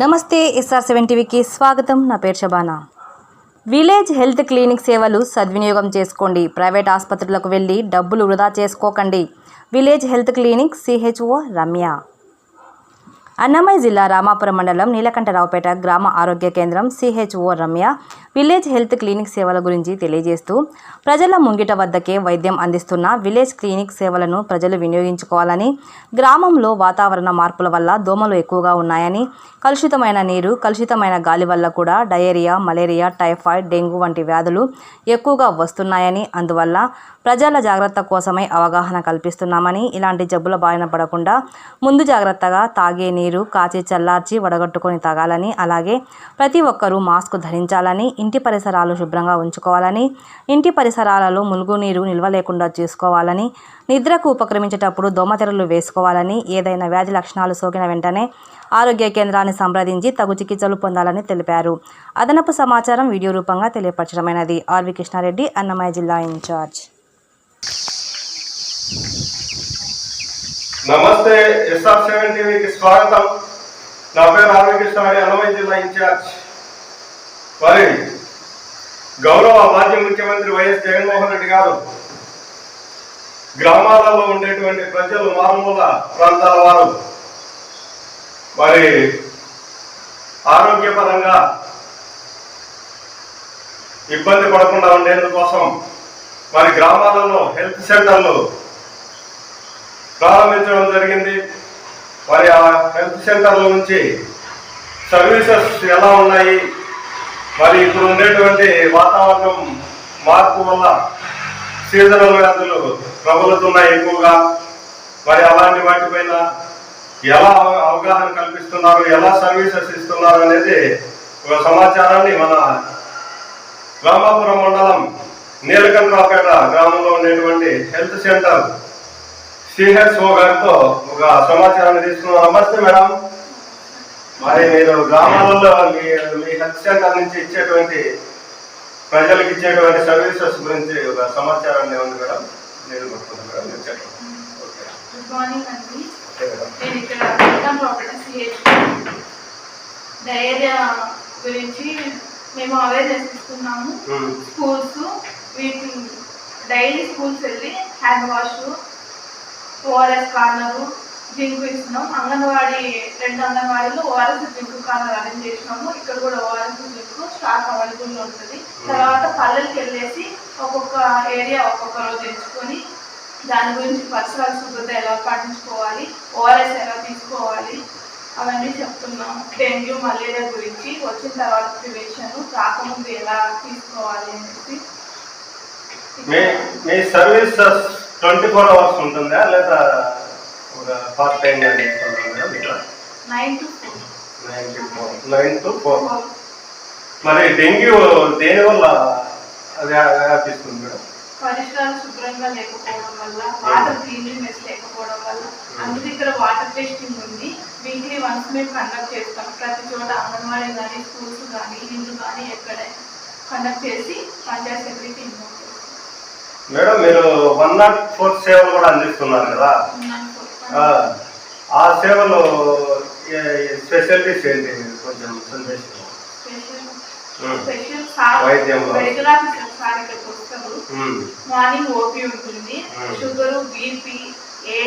నమస్తే SR seven టీవీకి స్వాగతం. నా పేరు శబానా. విలేజ్ హెల్త్ క్లినిక్ సేవలు సద్వినియోగం చేసుకోండి. ప్రైవేట్ ఆసుపత్రులకు వెళ్ళి డబ్బులు వృధా చేసుకోకండి. Village health clinic CHO Ramya. Annamayya జిల్లా రామాపురం మండలం నీలకంఠరావుపేట గ్రామ ఆరోగ్య కేంద్రం CHO Ramya village health clinic సేవల గురించి తెలియజేస్తూ ప్రజల ముంగిట వద్దకే వైద్యం అందిస్తున్న విలేజ్ క్లినిక్ సేవలను ప్రజలు వినియోగించుకోవాలని గ్రామంలో వాతావరణ మార్పుల వల్ల దోమలు ఎక్కువగా ఉన్నాయని కలుషితమైన నీరు కలుషితమైన గాలి వల్ల కూడా డయేరియా మలేరియా టైఫాయిడ్ డెంగ్యూ వంటి వ్యాధులు ఎక్కువగా వస్తున్నాయని అందువల్ల ప్రజల జాగ్రత్త కోసమై అవగాహన కల్పిస్తున్నామని ఇలాంటి జబ్బుల బారిన పడకుండా ముందు జాగ్రత్తగా తాగే నీరు కాచి చల్లార్చి వడగట్టుకొని తాగాలని అలాగే ప్రతి ఒక్కరూ మాస్క్ ధరించాలని ఇంటి పరిసరాలు శుభ్రంగా ఉంచుకోవాలని ఇంటి పరిసరాలలో మురుగునీరు నిల్వ లేకుండా చేసుకోవాలని నిద్రకు ఉపక్రమించేటప్పుడు దోమతెరలు వేసుకోవాలని ఏదైనా వ్యాధి లక్షణాలు సోకిన వెంటనే ఆరోగ్య కేంద్రాన్ని సంప్రదించి తగు చికిత్సలు పొందాలని తెలిపారు. అదనపు సమాచారం వీడియో రూపంగా తెలియపరచడమైనది. ఆర్వి కృష్ణారెడ్డి అన్నమయ్య జిల్లా ఇన్ఛార్జ్. నమస్తే ఎస్ఆర్ సెవెన్ టీవీకి స్వాగతం. నా పేరు ఆరోగ్యశ్రీ అన్నమయ్య జిల్లా ఇన్ఛార్జ్. మరి గౌరవ మాజీ ముఖ్యమంత్రి వైఎస్ జగన్మోహన్ రెడ్డి గారు గ్రామాలలో ఉండేటువంటి ప్రజలు మారుమూల ప్రాంతాల వారు మరి ఆరోగ్యపరంగా ఇబ్బంది పడకుండా ఉండేందుకోసం మరి గ్రామాలలో హెల్త్ సెంటర్లు ప్రారంభించడం జరిగింది. మరి ఆ హెల్త్ సెంటర్ల నుంచి సర్వీసెస్ ఎలా ఉన్నాయి? మరి ఇప్పుడు ఉండేటువంటి వాతావరణం మార్పు వల్ల సీజనల్ వ్యాధులు ప్రబలుతున్నాయి ఎక్కువగా. మరి అలాంటి వాటిపైన ఎలా అవగాహన కల్పిస్తున్నారు? ఎలా సర్వీసెస్ ఇస్తున్నారు అనేది ఒక సమాచారాన్ని మన రామాపురం మండలం నీలకంఠరావుపేట గ్రామంలో ఉండేటువంటి హెల్త్ సెంటర్ సిహెచ్ఓ గారితో ఒక సమాచారాన్ని తీసుకున్నాం. నమస్తే మేడం. మరి మీరు గ్రామాలలో మీ మీ హెల్త్ సెంటర్ నుంచి ఇచ్చేటువంటి ప్రజలకు ఇచ్చేటువంటి సర్వీసెస్ గురించి ఒక సమాచారాన్ని ఉంది మేడం. నేను పట్టుకున్నాను మేడం. మీరు చెప్పండి. గుడ్ మార్నింగ్ అండి. నేను ఇక్కడ డయేరియా గురించి మేము అవేర్నెస్ ఇస్తున్నాము స్కూల్స్ వీటి డైలీ స్కూల్స్ వెళ్ళి hand wash ORS corner zinc ఇస్తున్నాం. అంగన్వాడీ రెండు అంగన్వాడీలు ఓఆర్ఎస్ జింకు కార్నర్ అరేంజ్ చేసినాము. ఇక్కడ కూడా ఓఆర్ఎస్ జింకు స్టాక్ అవైలబుల్ ఉంటుంది. తర్వాత పల్లెలకు వెళ్ళేసి ఒక్కొక్క ఏరియా ఒక్కొక్క రోజు ఎంచుకొని దాని గురించి పరిసరాల శుభ్రత ఎలా పాటించుకోవాలి ఓఆర్ఎస్ ఎలా తీసుకోవాలి అవన్నీ చెప్తున్నాం. డెంగ్యూ మలేరియా గురించి వచ్చిన తర్వాత ప్రివెన్షన్ రాకముందు ఎలా తీసుకోవాలి అనేసి. మీ సర్వీసెస్ ట్వంటీ ఫోర్ అవర్స్ ఉంటుందా? లేదా ఒక పార్ట్ టైం ఇక్కడ nine to four nine to మరి డెంగ్యూ దేని వల్ల అది వ్యాపిస్తుంది మేడం? పరిసరాలు శుభ్రంగా లేకపోవడం వల్ల వాటర్ క్లీన్లీనెస్ లేకపోవడం వల్ల అందుకే ఇక్కడ వాటర్ టెస్టింగ్ ఉంది. వీక్లీ వన్స్ మేము కండక్ట్ చేస్తాం. ప్రతి చోట అంగన్వాడీ కానీ స్కూల్స్ కానీ ఇల్లు కానీ ఎక్కడైనా కండక్ట్ చేసి పంచాయత్ సెక్రటరీ ఇన్వాల్వ్ మేడం మీరు వన్ నాట్ ఫోర్ సేవలు కూడా అందిస్తున్నారు కదా? ఆ, సేవలు స్పెషాలిటీస్ ఏంటి? కొంచెం సందేశం వైద్యంలో. మార్నింగ్ ఓపీ ఉంటుంది. షుగర్ బీపీ ఏ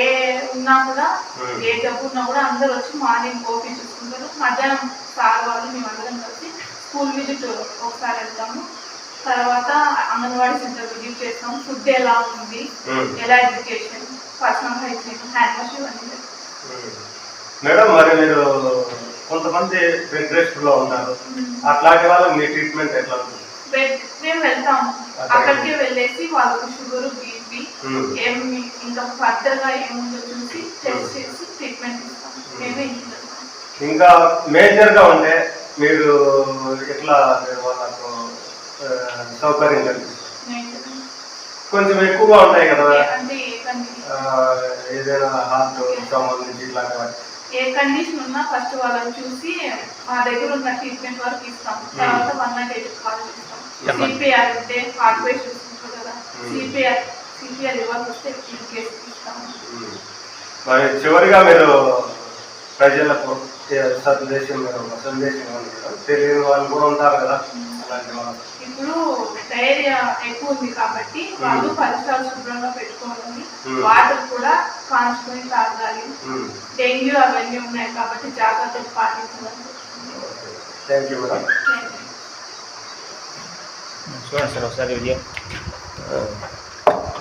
ఉన్నా కూడా. ఏ జబ్బు ఉన్నా కూడా అందరూ వచ్చి మార్నింగ్ ఓపీ చూసుకుంటారు. మధ్యాహ్నం సార్ వాళ్ళు మేము అందరం కలిసి స్కూల్ విజిట్ ఒకసారి వెళ్తాము. తర్వాత అంగన్వాడీ సెంటర్ విజిట్ చేస్తాము ఫుడ్ ఎలా ఉంది? ఉమ్, ఎలా education? Personal hygiene hand wash ఇవన్నీ. చేస్తాం. ఉమ్. మేడం మరి మీరు కొంతమంది బెడ్ రెస్ట్లో ఉన్నారు అట్లాంటి వాళ్ళకి మీ ట్రీట్మెంట్ ఎట్లా ఉంటుంది? బెడ్ మేము వెళ్తాము. అక్కడ. అక్కడికి వెళ్ళేసి వాళ్ళకు షుగర్ బీపీ Hmm. ఏమి ఇంకా ఫర్దర్గా ఏముందో చూసి టెస్ట్ చేసి ట్రీట్మెంట్ ఇస్తాం మేమే ఇంకా మేజర్గా ఉంటే మీరు ఎట్లా వాళ్ళకు సౌకర్యం మేము కొంచెం ఎక్కువగా ఉంటాయి కదా. ఏదైనా హార్ట్ సంబంధించి ఇట్లాంటి వాటి. ఏ కండిషన్ ఉన్నా ఫస్ట్ వాళ్ళని చూసి మా దగ్గర ఉన్న ట్రీట్మెంట్ వరకు ఇస్తాం. తర్వాత వన్ నాట్ ఎయిట్ కాల్ చేస్తాం. సిపిఆర్ ఉంటే హార్ట్ పేషెంట్స్ ఉంటారు కదా. Hmm. సిపిఆర్ సిపిఆర్ ఇవ్వాల్సి వస్తే కేసు ఇస్తాం. మరి చివరిగా మీరు ప్రజలకు సందేశం సందేశం తెలియని వాళ్ళు కూడా ఉంటారు కదా. ఇప్పుడు డైరియా ఎక్కువ ఉంది కాబట్టి వాళ్ళు పరిసరాలు శుభ్రంగా పెట్టుకోవాలి. వాటర్ కూడా కాంచుకొని తాగాలి. డెంగ్యూ అవన్నీ ఉన్నాయి కాబట్టి జాగ్రత్తలు పాటించాలి. థ్యాంక్ యూ మేడం చూడండి సార్ ఒకసారి వీడియో.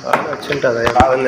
బాగా